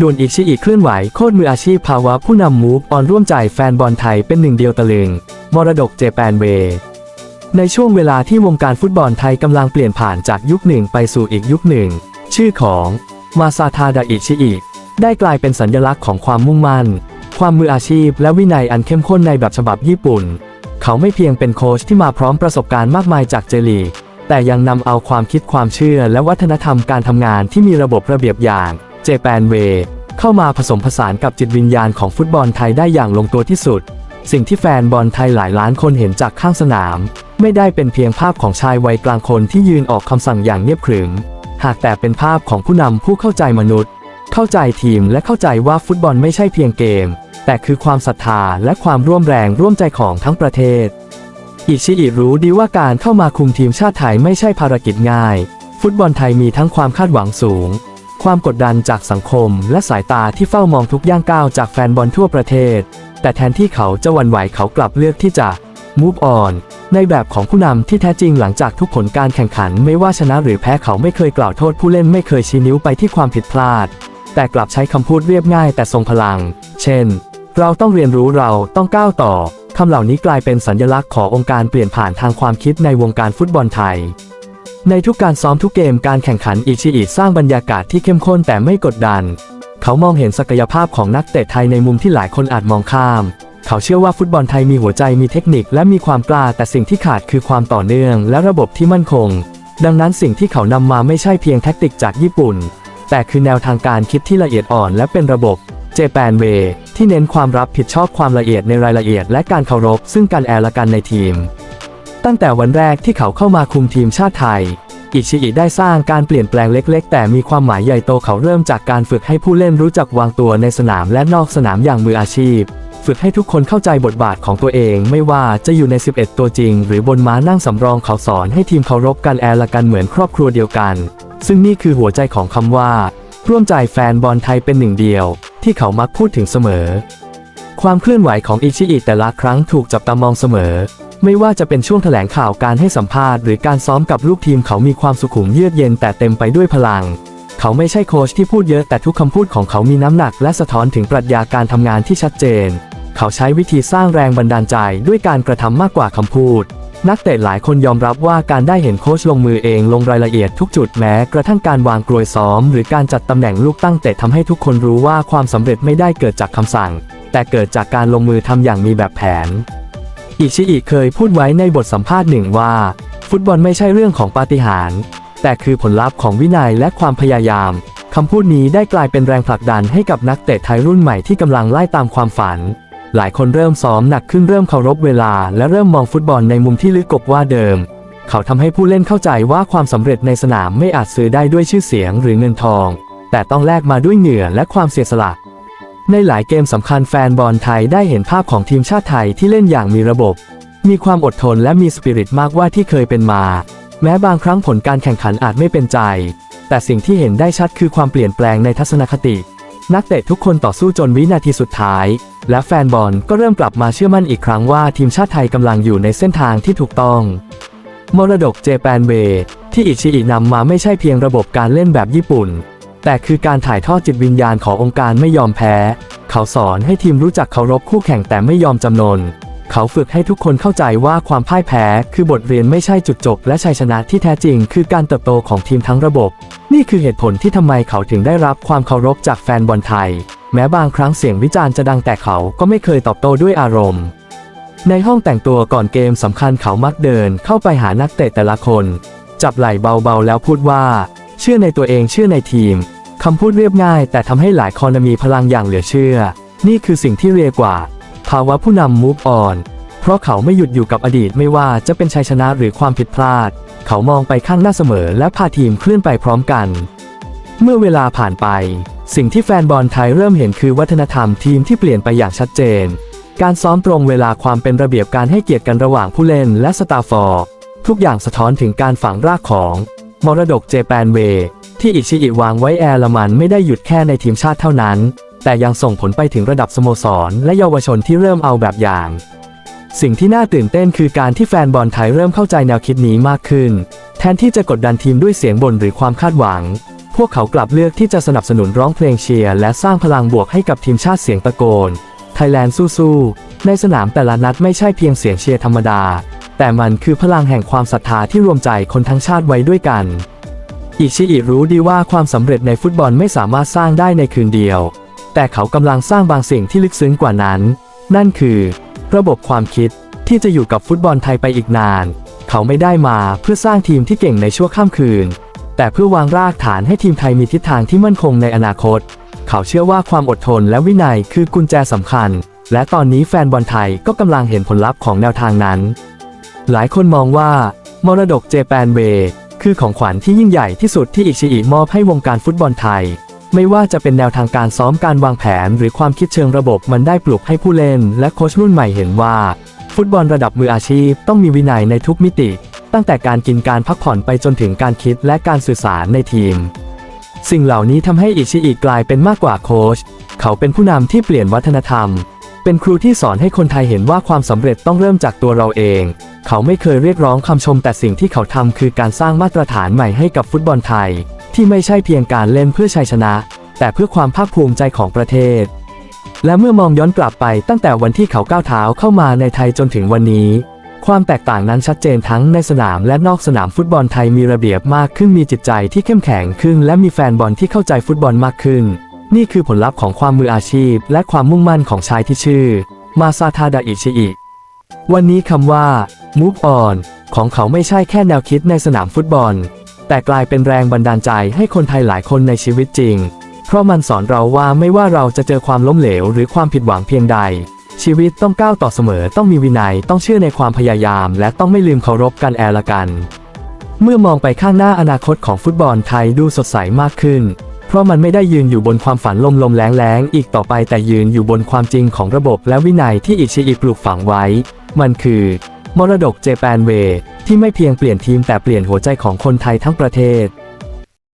ด่วนอีกชีอีกเคลื่อนไหวโคตรมืออาชีพภาวะผู้นำมูฟออนร่วมใจแฟนบอลไทยเป็นหนึ่งเดียวตะลึง มรดกเจแปนเว ในช่วงเวลาที่วงการฟุตบอลไทยกำลังเปลี่ยนผ่านจากยุคหนึ่งไปสู่อีกยุคหนึ่ง ชื่อของมาซาทาดาอิชิอิได้กลายเป็นสัญลักษณ์ของความมุ่งมั่น ความมืออาชีพและวินัยอันเข้มข้นในแบบฉบับญี่ปุ่น เขาไม่เพียงเป็นโค้ชที่มาพร้อมประสบการณ์มากมายจากเจลีแต่ยังนำเอาความคิดความเชื่อและวัฒนธรรมการทำงานที่มีระบบระเบียบอย่าง เจแปนเวเข้ามาผสมผสานกับจิตวิญญาณของฟุตบอลไทยได้อย่างลงตัวที่สุด สิ่งที่แฟนบอลไทยหลายล้านคนเห็นจากข้างสนาม ไม่ได้เป็นเพียงภาพของชายวัยกลางคนที่ยืนออกคำสั่งอย่างเงียบขรึม หากแต่เป็นภาพของผู้นำผู้เข้าใจมนุษย์ เข้าใจทีมและเข้าใจว่าฟุตบอลไม่ใช่เพียงเกม แต่คือความศรัทธาและความร่วมแรงร่วมใจของทั้งประเทศ อิชิอิรู้ดีว่าการเข้ามาคุมทีมชาติไทยไม่ใช่ภารกิจง่าย ฟุตบอลไทยมีทั้งความคาดหวังสูง ความกดดันจากสังคมและสายตาที่เฝ้ามองทุกย่างก้าวจากแฟนบอลทั่วประเทศ แต่แทนที่เขาจะวันไหวเขากลับเลือกที่จะ move on ในแบบของผู้นำที่แท้จริงหลังจากทุกผลการแข่งขันไม่ว่าชนะหรือแพ้เขาไม่เคยกล่าวโทษผู้เล่นไม่เคยชี้นิ้วไปที่ความผิดพลาด แต่กลับใช้คำพูดเรียบง่ายแต่ทรงพลัง เช่น เราต้องเรียนรู้เราต้องก้าวต่อคำเหล่านี้กลายเป็นสัญลักษณ์ขององค์การเปลี่ยนผ่านทางความคิดในวงการฟุตบอลไทย ในทุกการซ้อมทุกเกมการแข่งขันอิชิอิสร้างบรรยากาศที่เข้มข้นแต่ไม่กดดัน เขามองเห็นศักยภาพของนักเตะไทยในมุมที่หลายคนอาจมองข้าม เขาเชื่อว่าฟุตบอลไทยมีหัวใจมีเทคนิคและมีความกล้าแต่สิ่งที่ขาดคือความต่อเนื่อง และระบบที่มั่นคง ดังนั้นสิ่งที่เขานำมาไม่ใช่เพียงแท็กติกจากญี่ปุ่น แต่คือแนวทางการคิดที่ละเอียดอ่อนและเป็นระบบเจแปนเวที่เน้นความรับผิดชอบความละเอียดในรายละเอียดและการเคารพซึ่งกันแอละกันในทีม ตั้งแต่วันแรกที่เขาเข้ามาคุมทีมชาติไทย อิชิอิได้สร้างการเปลี่ยนแปลงเล็ก ๆ แต่มีความหมายใหญ่โตเขาเริ่มจากการฝึกให้ผู้เล่นรู้จักวางตัวในสนามและนอกสนามอย่างมืออาชีพ ฝึกให้ทุกคนเข้าใจบทบาทของตัวเอง ไม่ว่าจะอยู่ใน 11 ตัวจริง หรือบนม้านั่งสำรองเขาสอนให้ทีมเคารพกันแอละกันเหมือนครอบครัวเดียวกัน ซึ่งนี่คือหัวใจของคำว่า ร่วมใจแฟนบอลไทยเป็นหนึ่งเดียว ที่เขามักพูดถึงเสมอ ความเคลื่อนไหวของอิชิอิแต่ละครั้งถูกจับตามองเสมอ ไม่ว่าจะเป็นช่วงแถลงข่าวการให้สัมภาษณ์หรือการซ้อมกับลูกทีมเขามีความสุขุมเยือกเย็นแต่เต็มไปด้วยพลัง เขาไม่ใช่โค้ชที่พูดเยอะแต่ทุกคำพูดของเขามีน้ำหนักและสะท้อนถึงปรัชญาการทำงานที่ชัดเจน เขาใช้วิธีสร้างแรงบันดาลใจด้วยการกระทำมากกว่าคำพูด นักเตะหลายคนยอมรับว่าการได้เห็นโค้ชลงมือเองลงรายละเอียดทุกจุดแม้กระทั่งการวางกลวยซ้อม หรือการจัดตำแหน่งลูกตั้งเตะทำให้ทุกคนรู้ว่าความสำเร็จไม่ได้เกิดจากคำสั่ง แต่เกิดจากการลงมือทำอย่างมีแบบแผน อิชิอิเคยพูดไว้ในบทสัมภาษณ์หนึ่งว่า ฟุตบอลไม่ใช่เรื่องของปาฏิหาริย์แต่คือผลลัพธ์ของวินัยและความพยายามคำพูดนี้ได้กลายเป็นแรงผลักดันให้กับนักเตะไทยรุ่นใหม่ที่กำลังไล่ตามความฝัน หลายคนเริ่มซ้อมหนักขึ้นเริ่มเคารพเวลา และเริ่มมองฟุตบอลในมุมที่ลึกกว่าเดิม เขาทำให้ผู้เล่นเข้าใจว่าความสำเร็จในสนามไม่อาจซื้อได้ด้วยชื่อเสียงหรือเงินทอง แต่ต้องแลกมาด้วยเหงื่อและความเสียสละ ในหลายเกมสำคัญแฟนบอลไทยได้เห็นภาพของทีมชาติไทยที่เล่นอย่างมีระบบ มีความอดทนและมีสปิริตมากว่าที่เคยเป็นมา แม้บางครั้งผลการแข่งขันอาจไม่เป็นใจ แต่สิ่งที่เห็นได้ชัดคือความเปลี่ยนแปลงในทัศนคติ นักเตะทุกคนต่อสู้จนวินาทีสุดท้าย และแฟนบอลก็เริ่มกลับมาเชื่อมั่นอีกครั้งว่าทีมชาติไทยกำลังอยู่ในเส้นทางที่ถูกต้อง มรดกเจแปนเวที่อิชิอินำมาไม่ใช่เพียงระบบการเล่นแบบญี่ปุ่น แต่คือการถ่ายทอดจิตวิญญาณขององค์การไม่ยอมแพ้ เขาสอนให้ทีมรู้จักเคารพคู่แข่งแต่ไม่ยอมจำนน เขาฝึกให้ทุกคนเข้าใจว่าความพ่ายแพ้ คือบทเรียนไม่ใช่จุดจบ และชัยชนะที่แท้จริง คือการเติบโตของทีมทั้งระบบ นี่คือเหตุผลที่ทำไมเขาถึงได้รับความเคารพจากแฟนบอลไทย แม้บางครั้งเสียงวิจารณ์จะดังแต่เขาก็ไม่เคยตอบโต้ด้วยอารมณ์ในห้องแต่งตัวก่อนเกมสำคัญเขามักเดินเข้าไปหานักเตะแต่ละคน จับไหล่เบาๆแล้วพูดว่า เชื่อในตัวเองเชื่อในทีม คำพูดเรียบง่าย แต่ทำให้หลายคนมีพลังอย่างเหลือเชื่อ นี่คือสิ่งที่เรียกว่า ภาวะผู้นำ move on เพราะเขาไม่หยุดอยู่กับอดีตไม่ว่าจะเป็นชัยชนะหรือความผิดพลาด เขามองไปข้างหน้าเสมอและพาทีมเคลื่อนไปพร้อมกัน เมื่อเวลาผ่านไป สิ่งที่แฟนบอลไทยเริ่มเห็นคือวัฒนธรรมทีมที่เปลี่ยนไปอย่างชัดเจน การซ้อมตรงเวลาความเป็นระเบียบการให้เกียรติกันระหว่างผู้เล่นและสตาฟอร์ทุกอย่างสะท้อนถึงการฝังรากของ มรดกเจแปนเว ที่อิชิอิวางไว้แอร์ละมันไม่ได้หยุดแค่ในทีมชาติเท่านั้น แต่ยังส่งผลไปถึงระดับสโมสร และเยาวชนที่เริ่มเอาแบบอย่าง สิ่งที่น่าตื่นเต้นคือการที่แฟนบอลไทยเริ่มเข้าใจแนวคิดนี้มากขึ้น แทนที่จะกดดันทีมด้วยเสียงบ่นหรือความคาดหวัง พวกเขากลับเลือกที่จะสนับสนุนร้องเพลงเชียร์และสร้างพลังบวกให้กับทีมชาติเสียงตะโกนไทยแลนด์สู้ๆในสนามแต่ละนัดไม่ใช่เพียงเสียงเชียร์ธรรมดา แต่มันคือพลังแห่งความศรัทธาที่รวมใจคนทั้งชาติไว้ด้วยกัน อิชิอิรู้ดีว่าความสำเร็จในฟุตบอลไม่สามารถสร้างได้ในคืนเดียว แต่เขากำลังสร้างบางสิ่งที่ลึกซึ้งกว่านั้น นั่นคือ ระบบความคิดที่จะอยู่กับฟุตบอลไทยไปอีกนาน เขาไม่ได้มาเพื่อสร้างทีมที่เก่งในชั่วข้ามคืน แต่เพื่อวางรากฐานให้ทีมไทยมีทิศทางที่มั่นคงในอนาคต เขาเชื่อว่าความอดทนและวินัยคือกุญแจสำคัญ และตอนนี้แฟนบอลไทยก็กำลังเห็นผลลัพธ์ของแนวทางนั้น หลายคนมองว่ามรดกเจแปนเวย์ คือของขวัญที่ยิ่งใหญ่ที่สุดที่อิชิอิมอบให้วงการฟุตบอลไทย ไม่ว่าจะเป็นแนวทางการซ้อมการวางแผน หรือความคิดเชิงระบบมันได้ปลุกให้ผู้เล่น และโค้ชรุ่นใหม่เห็นว่า ฟุตบอลระดับมืออาชีพต้องมีวินัยในทุกมิติ ตั้งแต่การกินการพักผ่อนไปจนถึงการคิดและการสื่อสารในทีม สิ่งเหล่านี้ทำให้อิชิอิกลายเป็นมากกว่าโค้ชเขาเป็นผู้นำที่เปลี่ยนวัฒนธรรม เป็นครูที่สอนให้คนไทยเห็นว่าความสำเร็จต้องเริ่มจากตัวเราเอง เขาไม่เคยเรียกร้องคำชมแต่สิ่งที่เขาทำคือการสร้างมาตรฐานใหม่ให้กับฟุตบอลไทย ที่ไม่ใช่เพียงการเล่นเพื่อชัยชนะ แต่เพื่อความภาคภูมิใจของประเทศ และเมื่อมองย้อนกลับไปตั้งแต่วันที่เขาก้าวเท้าเข้ามาในไทยจนถึงวันนี้ ความแตกต่างนั้นชัดเจนทั้งในสนามและนอกสนามฟุตบอลไทยมีระเบียบมากขึ้นมีจิตใจที่เข้มแข็งขึ้น และมีแฟนบอลที่เข้าใจฟุตบอลมากขึ้น นี่คือผลลัพธ์ของความมืออาชีพ และความมุ่งมั่นของชายที่ชื่อ มาซาทาดาอิชิอิ วันนี้คำว่า move on ของเขาไม่ใช่แค่แนวคิดในสนามฟุตบอล แต่กลายเป็นแรงบันดาลใจให้คนไทยหลายคนในชีวิตจริง เพราะมันสอนเราว่าไม่ว่าเราจะเจอความล้มเหลวหรือความผิดหวังเพียงใด ชีวิตต้องก้าวต่อเสมอต้องมีวินัยต้องเชื่อในความพยายาม และต้องไม่ลืมเคารพกันแอละกัน เมื่อมองไปข้างหน้าอนาคตของฟุตบอลไทยดูสดใสมากขึ้น ราะมันไม่ได้ยืนอยู่บนความฝันลมลมแรงแรงอีกต่อไปแต่ยืนอยู่บนความจริงของระบบและวินัยที่อิชิอิปลูกฝังไว้ มันคือ มรดกเจแปนเวที่ไม่เพียงเปลี่ยนทีมแต่เปลี่ยนหัวใจของคนไทยทั้งประเทศ